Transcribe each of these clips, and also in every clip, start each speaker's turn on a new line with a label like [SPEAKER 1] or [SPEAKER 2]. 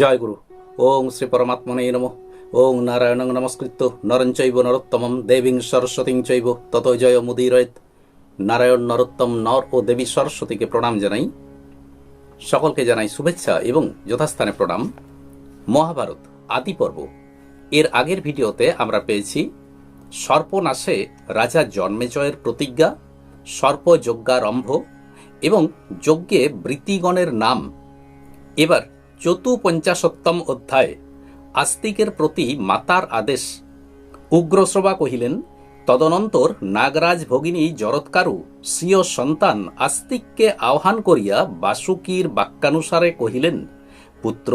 [SPEAKER 1] জয় গুরু ওং শ্রী পরমাত্মনে নম ওং নারায়ণং নমস্কৃত নরঞ্চৈব নরোত্তমম দেবীং সরস্বতীং চৈব তত জয় মুদিরয়েত নারায়ণ নরোত্তম নর ও দেবী সরস্বতীকে প্রণাম জানাই সকলকে জানাই শুভেচ্ছা এবং যথাস্থানে প্রণাম মহাভারত আদি পর্ব এর আগের ভিডিওতে আমরা পেয়েছি সর্পনাশে রাজা জন্মেজয়ের প্রতিজ্ঞা সর্পযজ্ঞারম্ভ এবং যজ্ঞে বৃত্তিগণের নাম এবার চতুপঞ্চাশত্তম অধ্যায়ে আস্তিকের প্রতি মাতার আদেশ উগ্রশ্রবা কহিলেন তদনন্তর নাগরাজ ভগিনী জরৎকারু স্বীয় সন্তান আস্তিককে আহ্বান করিয়া বাসুকীর বাক্যানুসারে কহিলেন পুত্র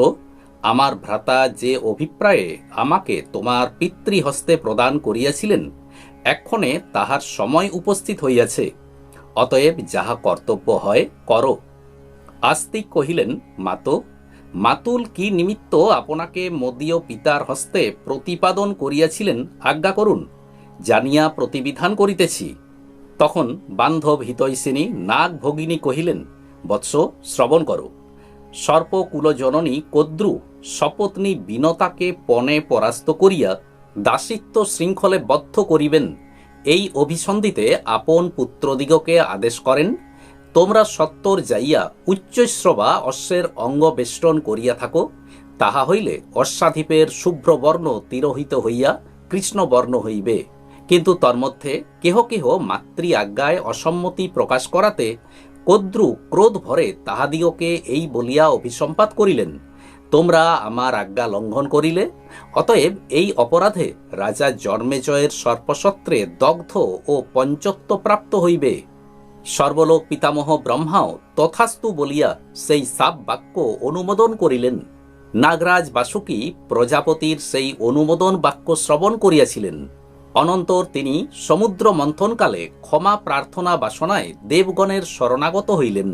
[SPEAKER 1] আমার ভ্রাতা যে অভিপ্রায়ে আমাকে তোমার পিতৃহস্তে প্রদান করিয়াছিলেন এক্ষণে তাহার সময় উপস্থিত হইয়াছে অতএব যাহা কর্তব্য হয় কর আস্তিক কহিলেন মাতো মাতুল কি নিমিত্ত আপনাকে মদীয় পিতার হস্তে প্রতিপাদন করিয়াছিলেন আজ্ঞা করুন জানিয়া প্রতিবিধান করিতেছি তখন বান্ধব হিতৈষিনী নাগ ভগিনী কহিলেন বৎস শ্রবণ কর সর্পকুলজননী কদ্রু সপত্নী বিনতাকে পণে পরাস্ত করিয়া দাসিত্ব শৃঙ্খলে বদ্ধ করিবেন এই অভিসন্ধিতে আপন পুত্রদিগকে আদেশ করেন তোমরা সত্তর যাইয়া উচ্চশ্রবা অশ্বের অঙ্গ বেষ্টন করিয়া থাকো তাহা হইলে অশ্বাধিপের শুভ্রবর্ণ তিরোহিত হইয়া কৃষ্ণবর্ণ হইবে কিন্তু তন্মধ্যে কেহ কেহ মাতৃ আজ্ঞায় অসম্মতি প্রকাশ করাতে কদ্রু ক্রোধ ভরে তাহাদিগকে এই বলিয়া অভিসম্পাত করিলেন তোমরা আমার আজ্ঞা লঙ্ঘন করিলে অতএব এই অপরাধে রাজা জন্মেজয়ের সর্পসত্রে দগ্ধ ও পঞ্চত্ব প্রাপ্ত হইবে সর্বলোক পিতামহ ব্রহ্মাও তথাস্তু বলিয়া সেই সাপ বাক্য অনুমোদন করিলেন নাগরাজ বাসুকী প্রজাপতির সেই অনুমোদন বাক্য শ্রবণ করিয়াছিলেন অনন্তর তিনি সমুদ্র মন্থনকালে ক্ষমা প্রার্থনা বাসনায় দেবগণের শরণাগত হইলেন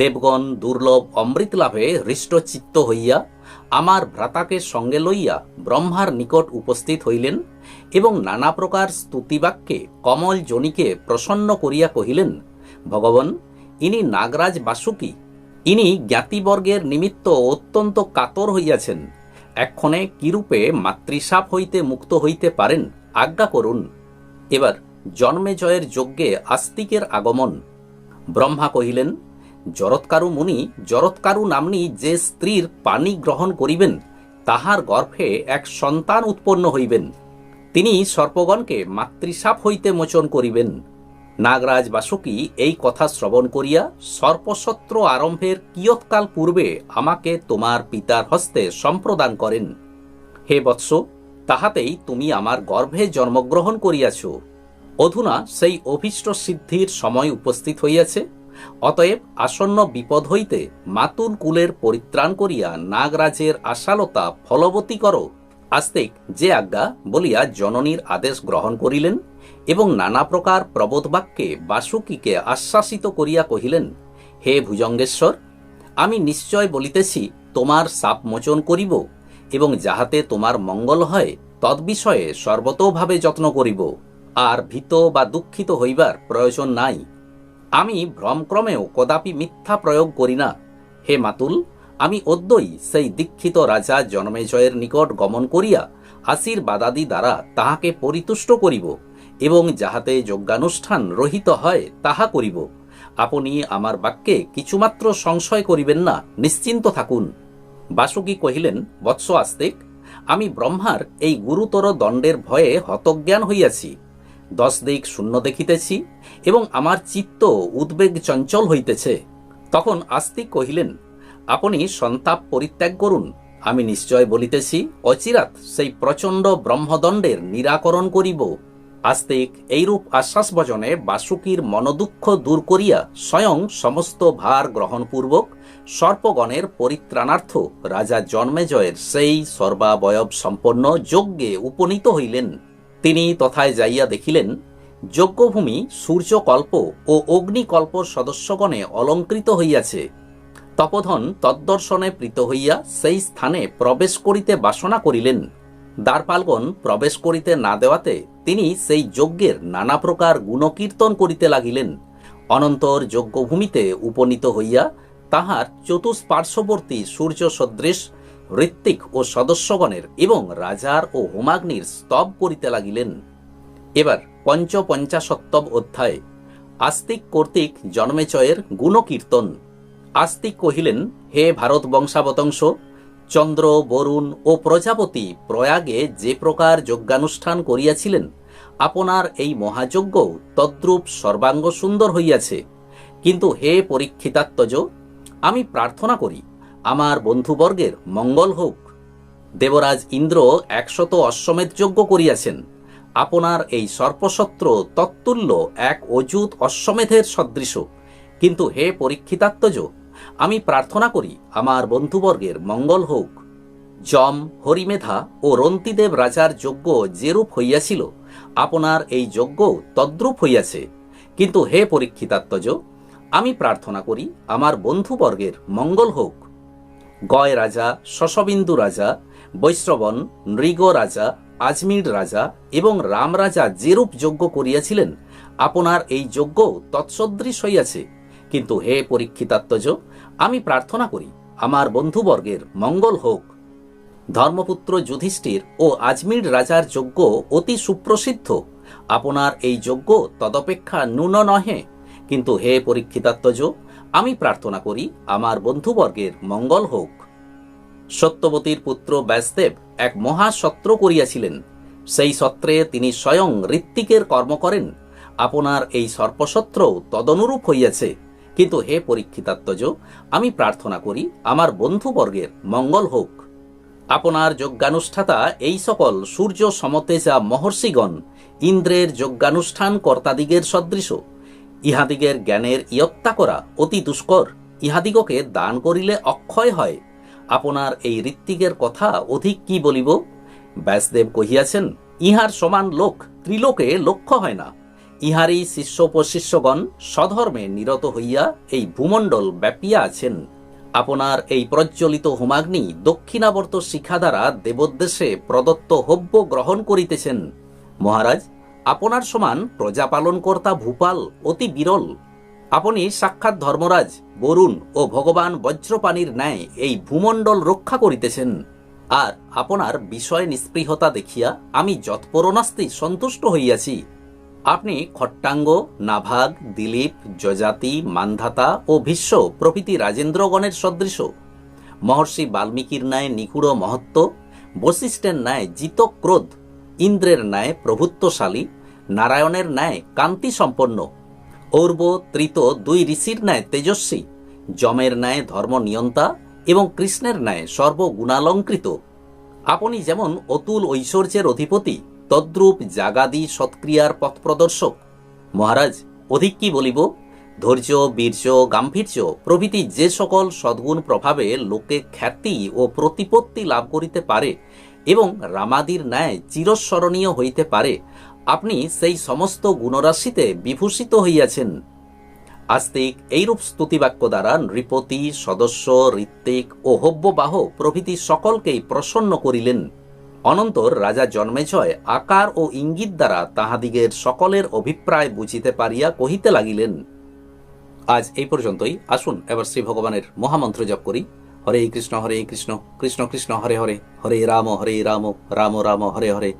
[SPEAKER 1] দেবগণ দুর্লভ অমৃত লাভে হৃষ্টচিত্ত হইয়া আমার ভ্রাতাকে সঙ্গে লইয়া ব্রহ্মার নিকট উপস্থিত হইলেন এবং নানা প্রকার স্তুতিবাক্যে কমল জনিকে প্রসন্ন করিয়া কহিলেন ভগবান ইনি নাগরাজ বাসুকী ইনি জ্ঞাতিবর্গের নিমিত্ত অত্যন্ত কাতর হইয়াছেন এক্ষণে কিরূপে মাতৃসাপ হইতে মুক্ত হইতে পারেন আজ্ঞা করুন এবার জন্মে জয়ের যজ্ঞে আস্তিকের আগমন ব্রহ্মা কহিলেন জরৎকারু মুনি জরৎকারু নাম্নী যে স্ত্রীর পানি গ্রহণ করিবেন তাহার গর্ভে এক সন্তান উৎপন্ন হইবেন তিনি সর্পগণকে মাতৃসাপ হইতে মোচন করিবেন নাগরাজ বাসুকী এই কথা শ্রবণ করিয়া সর্পসত্র আরম্ভের কিয়ৎকাল পূর্বে আমাকে তোমার পিতার হস্তে সম্প্রদান করেন হে বৎস তাহাতেই তুমি আমার গর্ভে জন্মগ্রহণ করিয়াছ অধুনা সেই অভীষ্ট সিদ্ধির সময় উপস্থিত হইয়াছে অতএব আসন্ন বিপদ হইতে মাতুল কুলের পরিত্রাণ করিয়া নাগরাজের আশালতা ফলবতী কর আস্তিক যে আজ্ঞা বলিয়া জননীর আদেশ গ্রহণ করিলেন এবং নানা প্রকার প্রবোধবাক্যে বাসুকীকে আশ্বাসিত করিয়া কহিলেন হে ভুজঙ্গেশ্বর আমি নিশ্চয় বলিতেছি তোমার সাপ মোচন করিব এবং যাহাতে তোমার মঙ্গল হয় তদ্বিষয়ে সর্বতোভাবে যত্ন করিব আর ভীত বা দুঃখিত হইবার প্রয়োজন নাই আমি ভ্রমক্রমেও কদাপি মিথ্যা প্রয়োগ করি না হে মাতুল আমি অদ্যই সেই দীক্ষিত রাজা জন্মেজয়ের নিকট গমন করিয়া আশীর্বাদাদি দ্বারা তাহাকে পরিতুষ্ট করিব এবং যাহাতে যজ্ঞানুষ্ঠান রহিত হয় তাহা করিব আপনি আমার বাক্যে কিছুমাত্র সংশয় করিবেন না নিশ্চিন্ত থাকুন বাসুকি কহিলেন বৎস আস্তিক আমি ব্রহ্মার এই গুরুতর দণ্ডের ভয়ে হতজ্ঞান হইয়াছি দশ দিক শূন্য দেখিতেছি এবং আমার চিত্ত উদ্বেগ চঞ্চল হইতেছে তখন আস্তিক কহিলেন আপনি সন্তাপ পরিত্যাগ করুন আমি নিশ্চয় বলিতেছি অচিরাত সেই প্রচণ্ড ব্রহ্মদণ্ডের নিরাকরণ করিব আস্তিক এইরূপ আশ্বাস ভজনে বাসুকীর মনদুঃখ দূর করিয়া স্বয়ং সমস্ত ভার গ্রহণপূর্বক সর্পগণের পরিত্রাণার্থ রাজা জন্মেজয়ের সেই সর্বাবয়ব সম্পন্ন যজ্ঞে উপনীত হইলেন তিনি তথায় যাইয়া দেখিলেন যজ্ঞভূমি সূর্যকল্প ও অগ্নিকল্প সদস্যগণে অলঙ্কৃত হইয়াছে তপধন তদ্দর্শনে প্রীত হইয়া সেই স্থানে প্রবেশ করিতে বাসনা করিলেন দ্বারপালগণ প্রবেশ করিতে না দেওয়াতে তিনি সেই যজ্ঞের নানা প্রকার গুণকীর্তন করিতে লাগিলেন অনন্তর যজ্ঞভূমিতে উপনীত হইয়া তাহার চতুষ্পার্শ্ববর্তী সূর্য সদৃশ ঋত্বিক ও সদস্যগণের এবং রাজার ও হোমাগ্নির স্তব করিতে লাগিলেন এবার পঞ্চপঞ্চাশত্তব অধ্যায় আস্তিক কর্তৃক জন্মেচয়ের গুণকীর্তন আস্তিক কহিলেন হে ভারত বংশাবতংশ চন্দ্র বরুণ ও প্রজাপতি প্রয়াগে যে প্রকার যজ্ঞানুষ্ঠান করিয়াছিলেন আপনার এই মহাযজ্ঞ তদ্রূপ সর্বাঙ্গ সুন্দর হইয়াছে কিন্তু হে পরীক্ষিতাত্মজ আমি প্রার্থনা করি আমার বন্ধুবর্গের মঙ্গল হোক দেবরাজ ইন্দ্র একশত অশ্বমেধ যজ্ঞ করিয়াছেন আপনার এই সর্পসত্র তত্তুল্য এক অযুত অশ্বমেধের সদৃশ কিন্তু হে পরীক্ষিতাত্মজ আমি প্রার্থনা করি আমার বন্ধুবর্গের মঙ্গল হোক যম হরিমেধা ও রন্তিদেব রাজার যজ্ঞ যেরূপ হইয়াছিল আপনার এই যজ্ঞ তদ্রূপ হইয়াছে কিন্তু হে পরীক্ষিতাত্মজ আমি প্রার্থনা করি আমার বন্ধুবর্গের মঙ্গল হোক গয় রাজা শশবিন্দু রাজা বৈশ্রবণ নৃগ রাজা আজমির রাজা এবং রাম রাজা যেরূপ যজ্ঞ করিয়াছিলেন আপনার এই যজ্ঞ তৎসদৃশ হইয়াছে কিন্তু হে পরীক্ষিতাত্মজ আমি প্রার্থনা করি আমার বন্ধুবর্গের মঙ্গল হোক ধর্মপুত্র যুধিষ্ঠির ও আজমির রাজার যজ্ঞ অতি সুপ্রসিদ্ধ আপনার এই যজ্ঞ তদপেক্ষা ন্যূন নহে কিন্তু হে পরীক্ষিতাত্মজ আমি প্রার্থনা করি আমার বন্ধুবর্গের মঙ্গল হোক সত্যবতীর পুত্র ব্যাসদেব এক মহা সত্র করিয়াছিলেন সেই সত্রে তিনি স্বয়ং ঋত্বিকের কর্ম করেন আপনার এই সর্পসত্র তদনুরূপ হইয়াছে কিন্তু হে পরীক্ষিতাত্মজ আমি প্রার্থনা করি আমার বন্ধুবর্গের মঙ্গল হোক আপনার যজ্ঞানুষ্ঠাতা এই সকল সূর্য সমতেজা মহর্ষিগণ ইন্দ্রের যজ্ঞানুষ্ঠান কর্তাদিগের সদৃশ ইহাদিগের জ্ঞানের ইয়ত্তা করা অতি দুষ্কর ইহাদিগকে দান করিলে অক্ষয় হয় আপনার এই ঋত্বিকের কথা অধিক কি বলিব ব্যাসদেব কহিয়াছেন ইহার সমান লোক ত্রিলোকে লক্ষ্য হয় না ইহারই শিষ্যোপশিষ্যগণ সধর্মে নিরত হইয়া এই ভূমণ্ডল ব্যাপিয়া আছেন আপনার এই প্রজ্বলিত হোমাগ্নি দক্ষিণাবর্ত শিখা দ্বারা দেবোদ্দেশে প্রদত্ত হব্য গ্রহণ করিতেছেন মহারাজ আপনার সমান প্রজাপালনকর্তা ভূপাল অতি বিরল আপনি সাক্ষাৎ ধর্মরাজ বরুণ ও ভগবান বজ্রপাণীর ন্যায় এই ভূমণ্ডল রক্ষা করিতেছেন আর আপনার বিষয় নিস্পৃহতা দেখিয়া আমি যৎপরণাস্তি সন্তুষ্ট হইয়াছি আপনি খট্টাঙ্গ নাভাগ দিলীপ যজাতি মান্ধাতা ও ভীষ্ম প্রভৃতি রাজেন্দ্রগণের সদৃশ মহর্ষি বাল্মীকির ন্যায় নিকুড় মহত্ব বশিষ্ঠের ন্যায় জিত ক্রোধ ইন্দ্রের ন্যায় প্রভুত্বশালী নারায়ণের ন্যায় কান্তি সম্পন্ন ঔর্ব তৃত দুই ঋষির ন্যায় তেজস্বী যমের ন্যায় ধর্মনিয়ন্তা এবং কৃষ্ণের ন্যায় সর্বগুণালঙ্কৃত আপনি যেমন অতুল ঐশ্বর্যের অধিপতি তদ্রূপ জাগাদি সৎক্রিয়ার পথপ্রদর্শক মহারাজ অধিক কি বলিব ধৈর্য বীর্য গাম্ভীর্য প্রভৃতি যে সকল সদ্গুণ প্রভাবে লোকে খ্যাতি ও প্রতিপত্তি লাভ করিতে পারে এবং রামাদির ন্যায় চিরস্মরণীয় হইতে পারে আপনি সেই সমস্ত গুণরাশিতে বিভূষিত হইয়াছেন আস্তিক এইরূপ স্তুতিবাক্য দ্বারা নৃপতি সদস্য ঋত্বিক ও হব্যবাহ প্রভৃতি সকলকেই প্রসন্ন করিলেন অনন্তর রাজা জন্মেজয় আকার ও ইঙ্গিত দ্বারা তাহাদিগের সকলের অভিপ্রায় বুঝিতে পারিয়া কহিতে লাগিলেন আজ এই পর্যন্তই আসুন এবার শ্রী ভগবানের মহামন্ত্র জপ করি হরে কৃষ্ণ হরে কৃষ্ণ কৃষ্ণ কৃষ্ণ হরে হরে হরে রাম হরে রাম রাম রাম হরে হরে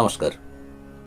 [SPEAKER 1] নমস্কার